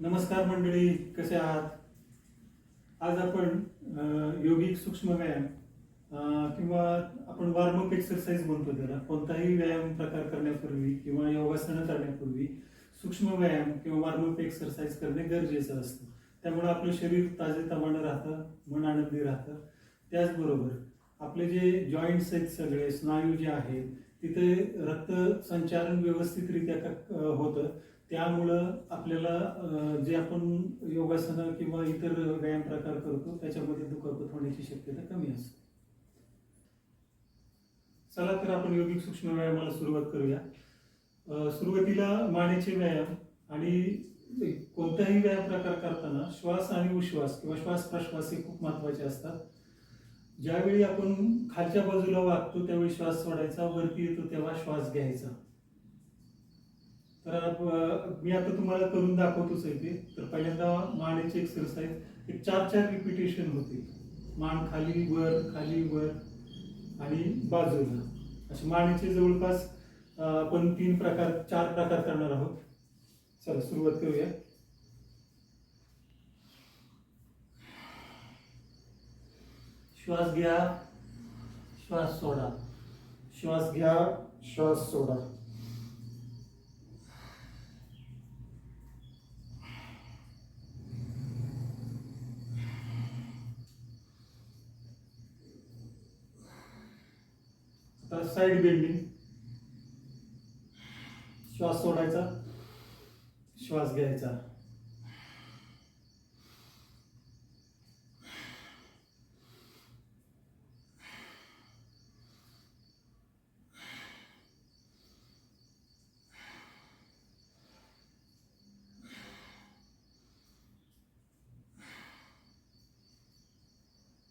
नमस्कार मंडळी कसे आहात? आज आपण योगिक सूक्ष्म व्यायाम किंवा आपण वॉर्मअप एक्सरसाइज म्हणतो त्याला. कोणताही व्यायाम प्रकार करण्यापूर्वी किंवा योगासनं करण्यापूर्वी सूक्ष्म व्यायाम किंवा वॉर्मअप एक्सरसाइज करणे गरजेचं असतं. त्यामुळे आपलं शरीर ताजेतवानं राहतं मन आनंदी राहतं. त्याचबरोबर आपले जे जॉईंट्स आहेत सगळे स्नायू जे आहेत तिथे रक्त संचालन व्यवस्थितरित्या होतं. त्यामुळं आपल्याला जे आपण योगासनं किंवा इतर व्यायाम प्रकार करतो त्याच्यामध्ये दुखापत होण्याची शक्यता कमी असते. चला तर आपण योगिक सूक्ष्म व्यायामाला सुरुवात करूया. सुरुवातीला मानेचे व्यायाम आणि कोणताही व्यायाम प्रकार करताना श्वास आणि उश्वास किंवा श्वास प्रश्वास हे खूप महत्त्वाचे असतात. ज्यावेळी आपण खालच्या बाजूला वागतो त्यावेळी श्वास सोडायचा वरती येतो तेव्हा श्वास घ्यायचा. तर मी आता तुम्हाला करून दाखवतोच आहे ते तर पहिल्यांदा मानेची एक्सरसाइज एक चार चार रिपिटेशन होते. मान खाली वर खाली वर आणि बाजूला. असे मानेचे जवळपास आपण तीन प्रकार चार प्रकार करणार आहोत. चला सुरुवात करूया. श्वास घ्या श्वास सोडा. श्वास घ्या श्वास सोडा आता साईड बेंडिंग श्वास सोडायचा. श्वास घ्यायचा.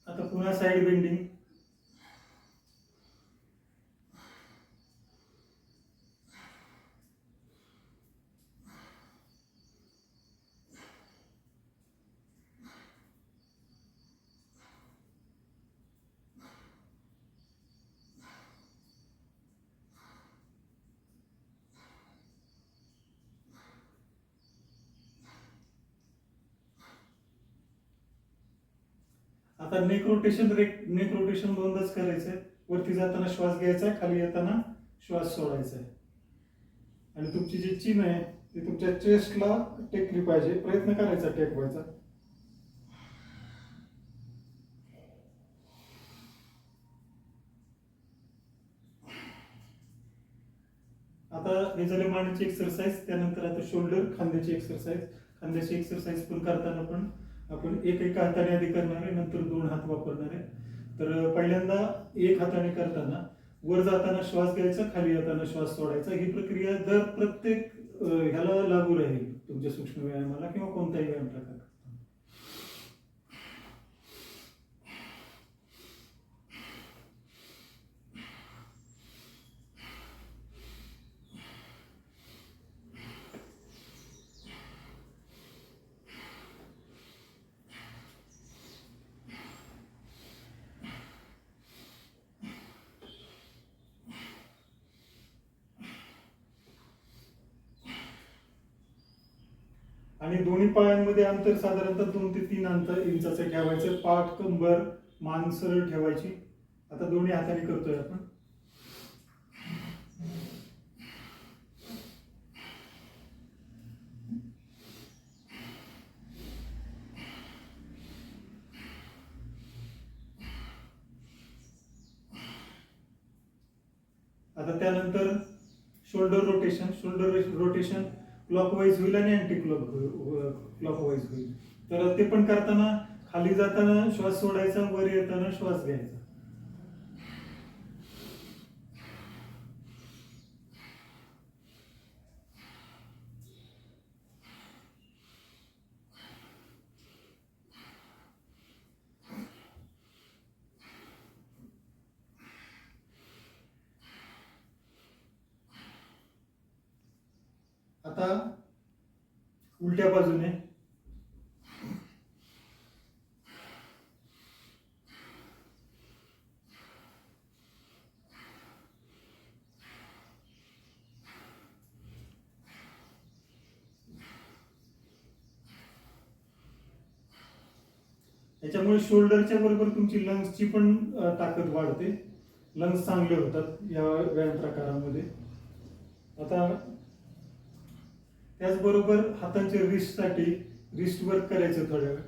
आता पुन्हा साईड बेंडिंग आता नेक रोटेशन नेक रोटेशन दोनदाच करायचंय. वरती जाताना श्वास घ्यायचा आहे खाली येताना श्वास सोडायचा आहे. आणि तुमची जी चीन आहे ती तुमच्या चेस्टला टेकली पाहिजे. प्रयत्न करायचा टेकवायचा आता हे झाले मांडीची एक्सरसाइज त्यानंतर आता शोल्डर खांद्याची एक्सरसाइज खांद्याची एक्सरसाइज पण करताना पण आपण एक एका हाताने आधी करणार आहे नंतर दोन हात वापरणार आहे. तर पहिल्यांदा एक हाताने करताना वर जाताना श्वास घ्यायचा खाली येताना श्वास सोडायचा. ही प्रक्रिया दर प्रत्येक ह्याला लागू राहील तुमच्या सूक्ष्म व्यायामाला किंवा कोणताही व्यायाम प्रकार आणि दोन्ही पायांमध्ये अंतर साधारणतः दोन ते तीन अंतर इंचाचं ठेवायचं पाठ कंबर मान सरळ ठेवायची. आता दोन्ही हाताने करतोय आपण. आता त्यानंतर shoulder rotation shoulder rotation clockwise होईल आणि अँटी क्लॉक क्लॉकवाईज होईल. तर ते पण करताना खाली जाताना श्वास सोडायचा वर येताना श्वास घ्यायचा. बाजूने. त्याच्यामुळे शोल्डरच्या बरोबर तुमची लंग्सची पण ताकद वाढते. लंग्स चांगले होतात या व्यायाम प्रकारामध्ये. आता त्याचबरोबर हातांच्या रिस्टसाठी रिस्ट वर्क करायचं थोड्या वेळ.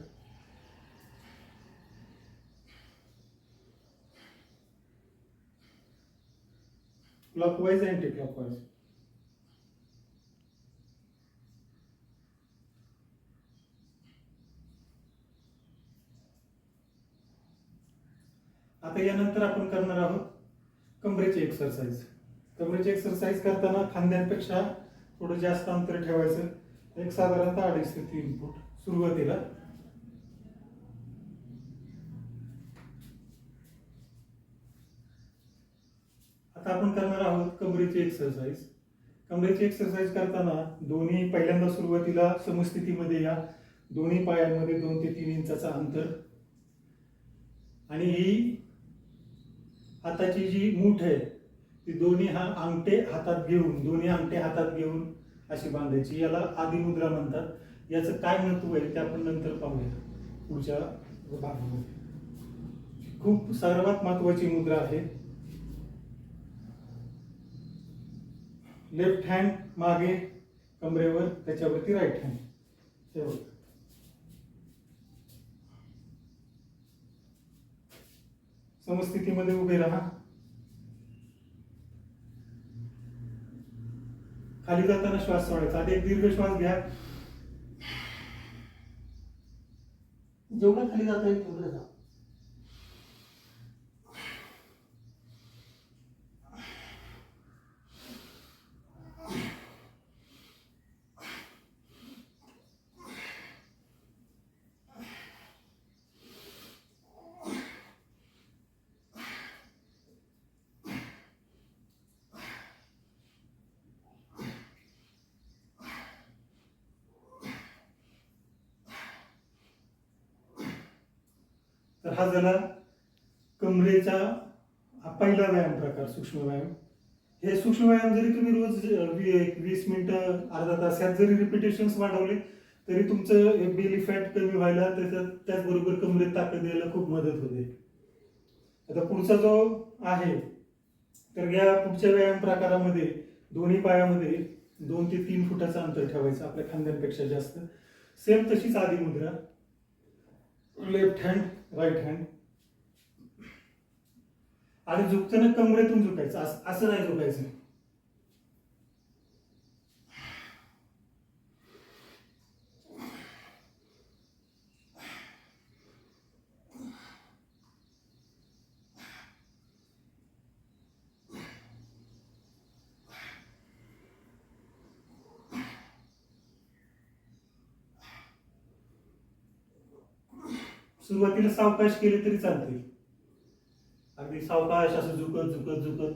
क्लॉकवाईज अँटी क्लॉकवाईज आता यानंतर आपण करणार आहोत कमरेची एक्सरसाइज कमरेची एक्सरसाइज करताना खांद्यांपेक्षा थोडं जास्त अंतर ठेवायचं. एक साधारणतः अडीच ते तीन फूट सुरुवातीला. आता आपण करणार आहोत कमरेची एक्सरसाइज कमरेची एक्सरसाइज करताना दोन्ही पहिल्यांदा सुरुवातीला समस्थितीमध्ये या. दोन्ही पायांमध्ये दोन ते तीन इंचाचा अंतर. आणि ही हाताची जी मूठ आहे ती दोन्ही हा अंगठे हातात घेऊन दोन्ही अंगठे हातात घेऊन अशी बांधायची. याला आदिमुद्रा म्हणतात. याचं काय महत्त्व आहे ते आपण नंतर पाहूया पुढच्या भागामध्ये. खूप सर्वात महत्वाची मुद्रा आहे. लेफ्ट हँड मागे कमरेवर त्याच्यावरती राईट हँड हे समस्थितीमध्ये उभे राहा. खाली जाताना श्वास सोडायचा. आधी एक दीर्घ श्वास घ्या. जेवढं खाली जाता येईल तेवढं जा. तर झाला कमरेचा हा पहिला व्यायाम प्रकार सूक्ष्म व्यायाम. हे सूक्ष्म व्यायाम जरी तुम्ही रोज एक वीस मिनिटं अर्धा तास यात जरी रिपिटेशन्स वाढवले तरी तुमचं बेली फॅट कमी व्हायला त्याच्यात त्याचबरोबर कमरेत ताकद यायला खूप मदत होते. आता पुढचा जो आहे तर या पुढच्या व्यायाम प्रकारामध्ये दोन्ही पायामध्ये दोन ते तीन फुटाचं अंतर ठेवायचं आपल्या खांद्यांपेक्षा जास्त. सेम तशीच आधी मुद्रा. Left hand right hand. आणि झुकताना कमरेतून झुकायचं असं असं नाही झुकायचं. सुरुवातीला सावकाश केले तरी चालतील अगदी सावकाश असं झुकत झुकत झुकत.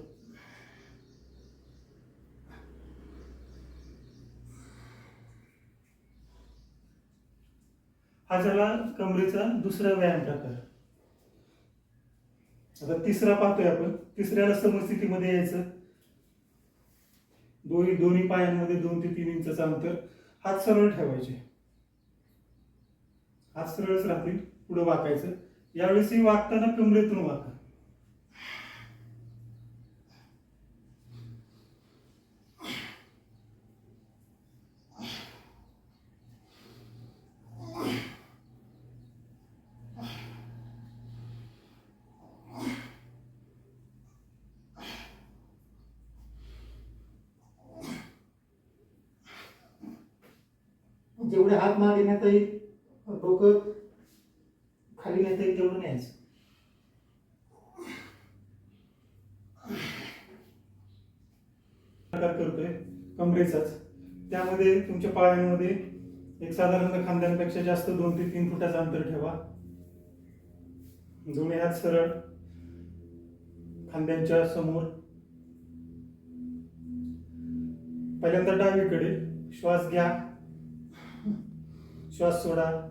हा झाला कमरेचा दुसरा व्यायाम प्रकार. आता तिसरा पाहतोय आपण. तिसऱ्याला समस्थितीमध्ये यायचं. दोन्ही दोन्ही पायांमध्ये दोन ते तीन इंचाचं अंतर हात सरळ ठेवायचे. हात सरळच राहतील. पुढे वाकायचं. यावेळेस ही वाकताना कमरेतून वाका. जेवढे हात मागे नेता येईल डोकं खाली नेता येईल तेवढं न्यायचं. करतोय कमरेचाच. त्यामध्ये तुमच्या पायांमध्ये एक साधारणतः खांद्यांपेक्षा जास्त दोन ते तीन फुटाचं अंतर ठेवा. दोन्ही हात सरळ. खांद्यांच्या समोर. पहिल्यांदा डावीकडे श्वास घ्या. श्वास सोडा.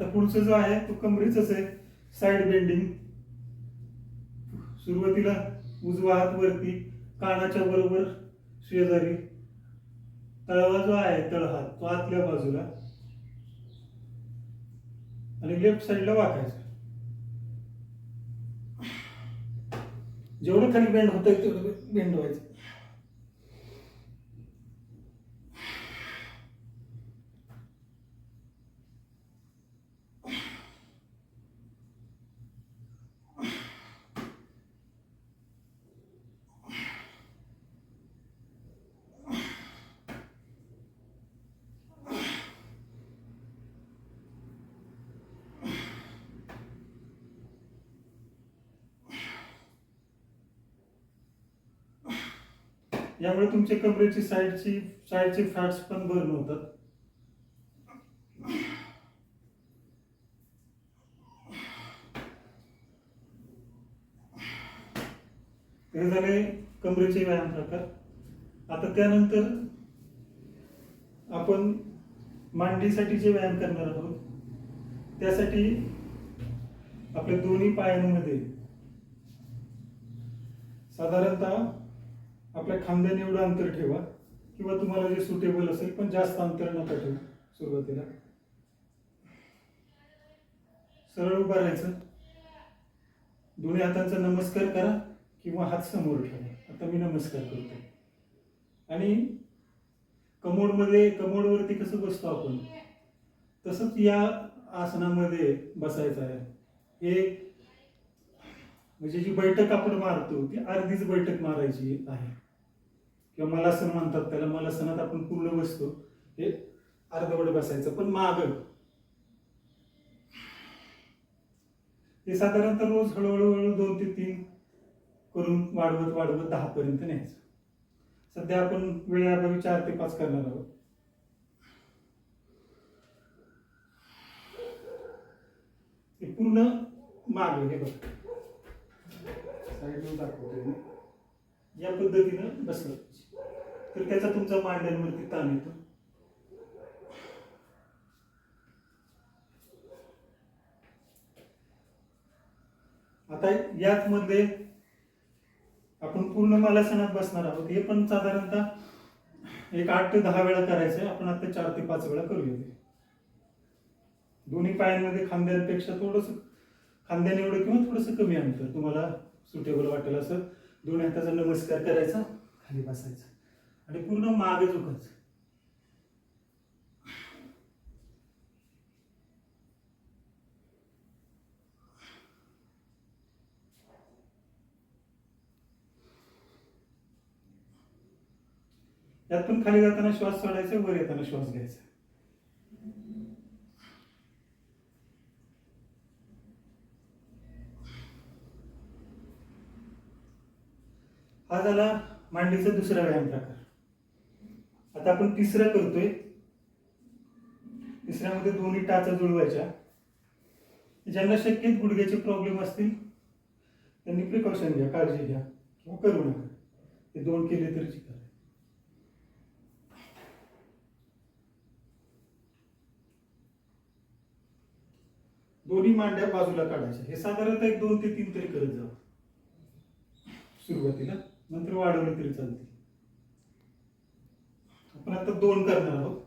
आता पुढचं जो आहे तो कमरेच आहे. साइड बेंडिंग सुरुवातीला उजवा हात वरती कानाच्या बरोबर शेजारी. तळवा जो आहे तळहात तो आतल्या बाजूला. आणि लेफ्ट साईडला वाकायचं. जेवढं खाली बेंड होतंय तेवढं बेंड व्हायचं. यामुळे तुमच्या कमरेची साईडची साईडचे फॅट्स पण बर्न होतात. हे झाले कमरेचे व्यायाम प्रकार. आता त्यानंतर आपण मांडीसाठी जे व्यायाम करणार आहोत त्यासाठी आपल्या दोन्ही पायांमध्ये साधारणतः आपल्या खांद्याने एवढं अंतर ठेवा किंवा तुम्हाला जे सुटेबल असेल पण जास्त अंतर नका ठेवा सुरुवातीला. सरळ उभा राहायचं. दोन्ही हातांचा नमस्कार करा किंवा हात समोर ठेवा. आता मी नमस्कार करतो. आणि कमोडमध्ये कमोडवरती कसं बसतो आपण? तसंच या आसनामध्ये बसायचं आहे. हे म्हणजे जी बैठक आपण मारतो ती अर्धीच बैठक मारायची आहे. किंवा मला सण म्हणतात त्याला मला सणात आपण पूर्ण बसतो. हे अर्धवट बसायचं पण माग. हे साधारणतः रोज हळूहळू हळू दोन ते तीन करून वाढवत वाढवत दहा पर्यंत न्यायचं. सध्या आपण वेळेअभावी चार ते पाच करणार आहोत. हे पूर्ण माग हे बघ. साईडला दाखवतोय मी. या पद्धतीनं बसलं पाहिजे. तर त्याचा तुमचा मांड्यांवरती ताण येतो. आता याच मध्ये आपण पूर्ण मालासनात बसणार आहोत. हे पण साधारणतः एक आठ ते दहा वेळा करायचं आपण आता चार ते पाच वेळा करूया. दोन्ही पायांमध्ये खांद्यांपेक्षा थोडस खांद्याने एवढं किंवा थोडंसं कमी अंतर. तुम्हाला सुटेबल वाटेल असं. दोन हाताचा नमस्कार करायचा खाली बसायचं. आणि पूर्ण मागे झुकायचं. यातून खाली जाताना श्वास सोडायचा वर येताना श्वास घ्यायचा. हा झाला मांडीचा दुसरा व्यायाम प्रकार. आता आपण तिसरा करतोय. तिसऱ्यामध्ये दोन्ही टाचा जुळवायच्या. ज्यांना शक्य गुडघ्याचे प्रॉब्लेम असतील त्यांनी प्रिकॉशन घ्या काळजी घ्या. किंवा करू नका. हे दोन केले तरी करा दोन्ही मांड्या बाजूला काढायच्या. हे साधारणतः एक दोन ते तीन तरी करत जावं. सुरुवातीला. नंतर वाढवले तरी चालते आपण आता दोन करणार आहोत.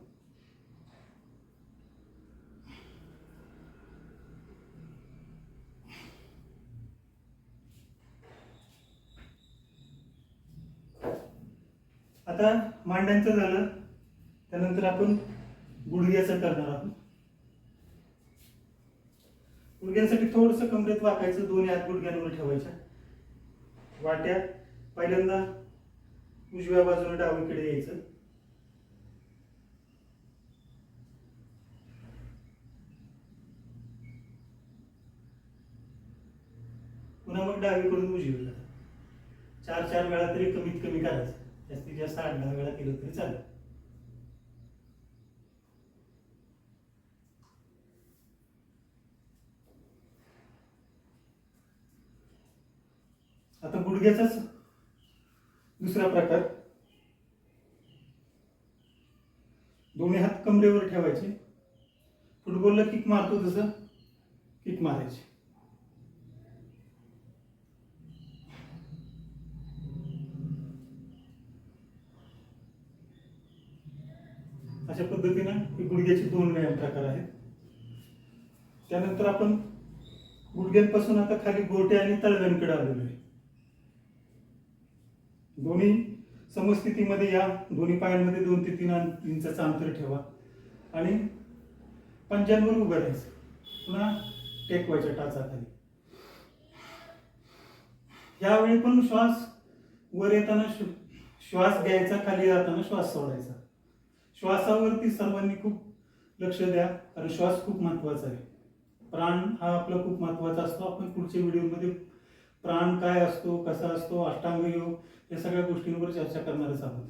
आता मांड्यांचं झालं. त्यानंतर आपण गुडघ्याचं करणार आहोत. गुडघ्यांसाठी थोडस कमरेत वाकायचं दोन्ही आत गुडघ्यांवर ठेवायच्या. वाट्या. पहिल्यांदा उजव्या बाजूने डावीकडे यायचं. पुन्हा मग डावीकडून उजवीला. चार चार वेळा तरी कमीत कमी करायचं. जास्तीत जास्त आठ दहा वेळा केलं तरी चालेल. आता गुडघ्याचाच दुसरा प्रकार. दोन्ही हात कमरेवर ठेवायचे. फुटबॉलला किक मारतो तसं किक मारायची. अशा पद्धतीनं हे गुडघ्याचे दोन व्यायाम प्रकार आहेत. त्यानंतर आपण गुडघ्यांपासून आता खाली गोटे आणि तळव्यांकडे आलेलो आहे. दोन्ही समस्थितीमध्ये या दोन्ही पायांमध्ये दोन ते तीन इंचाचं अंतर ठेवा. आणि पंजांवर उभं राहायचं. पुन्हा टेकवायच्या टाचाखाली. यावेळी पण श्वास वर येताना श्वास घ्यायचा खाली जाताना श्वास सोडायचा. श्वासावरती सर्वांनी खूप लक्ष द्या कारण श्वास खूप महत्त्वाचा आहे. प्राण हा आपला खूप महत्त्वाचा असतो. आपण पुढच्या व्हिडिओमध्ये प्राण काय असतो कसा असतो अष्टांग योग या सगळ्या गोष्टींवर चर्चा करणारच आहोत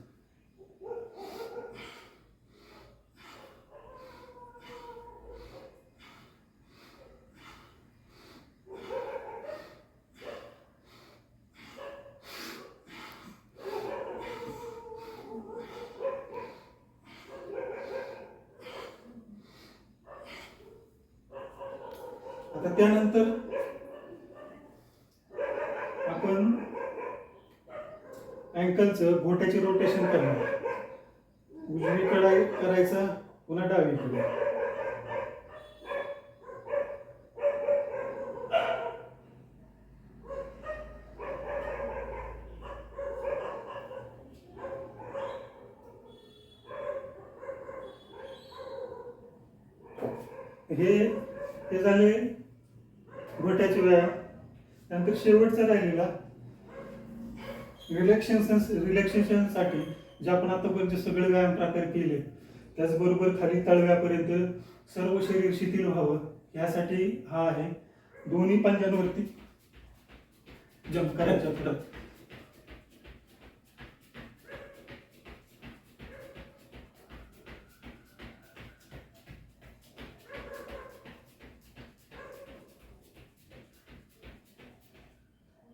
आता त्यानंतर आपण सायकलचं घोट्याचे रोटेशन करणार उजवीकडे करायचं पुन्हा डावीकडे. हे हे झाले घोट्याचे व्यायाम. नंतर शेवटचा राहिलेला रिलॅक्सेशन रिलॅक्सेशनसाठी जे आपण आतापर्यंत सगळे व्यायाम प्रकार केले त्याचबरोबर खाली तळव्यापर्यंत सर्व शरीर शिथिल व्हावं यासाठी हा आहे. दोन्ही पंजांवरती. जम्प करायचा पुढं.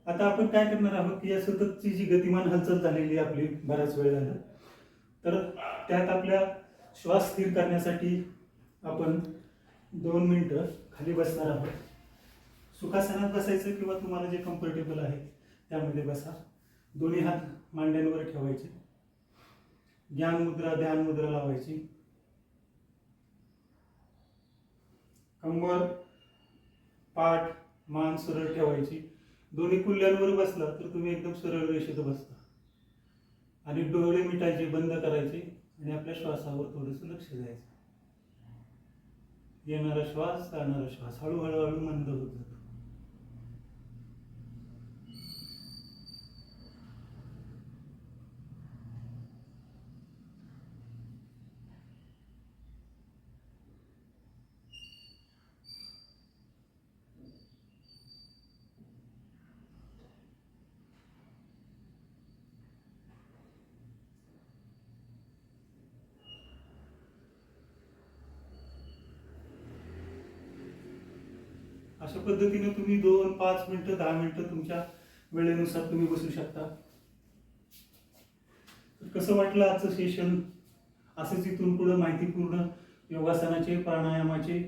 आता आपण काय करणार आहोत की या सततची जी गतिमान हालचाल झालेली आहे आपली बराच वेळ झाला. तर त्यात आपल्या श्वास स्थिर करण्यासाठी आपण दोन मिनटं खाली बसणार आहोत. सुखासनात बसायचं किंवा तुम्हाला जे कम्फर्टेबल आहे त्यामध्ये बसा. दोन्ही हात मांड्यांवर ठेवायचे. ज्ञान मुद्रा ध्यान मुद्रा लावायची. कंबर पाठ मान सरळ ठेवायची. दोन्ही कुल्ल्यांवर बसला तर तुम्ही एकदम सरळ रेषेत बसता. आणि डोळे मिटायचे बंद करायचे आणि आपल्या श्वासावर थोडंसं लक्ष द्यायचं. येणारा श्वास जाणारा श्वास हळूहळू हळू मंद होत जातो अशा पद्धतीने तुम्ही दोन पाच मिनिटं दहा मिनिटं तुमच्या वेळेनुसार तुम्ही बसू शकता. कसं वाटलं आजचं सेशन असंच इथून पुढं माहितीपूर्ण योगासनाचे प्राणायामाचे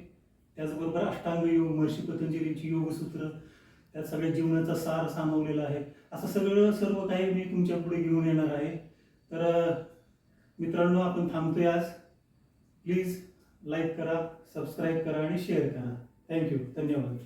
त्याचबरोबर अष्टांग योग महर्षी पतंजलीची योगसूत्र त्यात सगळ्या जीवनाचा सार सामावलेला आहे. असं सगळं सर्व काही मी तुमच्यापुढे घेऊन येणार आहे. तर मित्रांनो आपण थांबतोय आज. प्लीज लाईक करा सबस्क्राईब करा आणि शेअर करा. थँक्यू धन्यवाद.